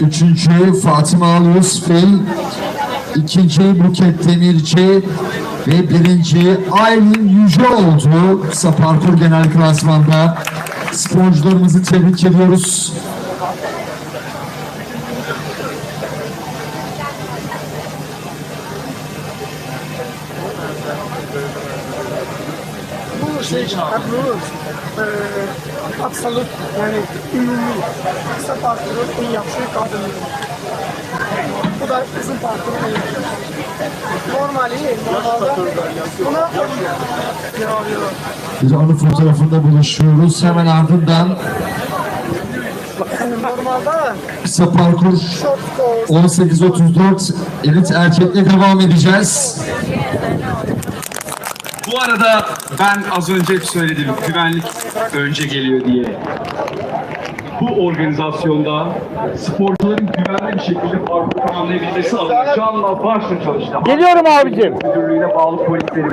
Üçüncü Fatıma Ali Yusuf'il. İkinci Buket Demirci. Ve birinci Aylin Yüce oldu. Kısa genel klasmanda. Sporcularımızı tebrik ediyoruz. Şey Ebru e, hastalık yani ümumi kısa parkuru en yaxşı kadın. Bu da kızın parkuru en yaxşı. Normali, normalde buna. Bir anı fotoğrafında buluşuyoruz. Hemen ardından Normalde kısa parkur short course 18.34 elit erkekle devam edeceğiz. Bu arada ben az önce söyledim güvenlik önce geliyor diye. Bu organizasyonda sporcuların güvenli bir şekilde parkur tamamlayabilmesi adına canla başla çalıştı. Geliyorum abicim. Müdürlüğüne bağlı polislerimiz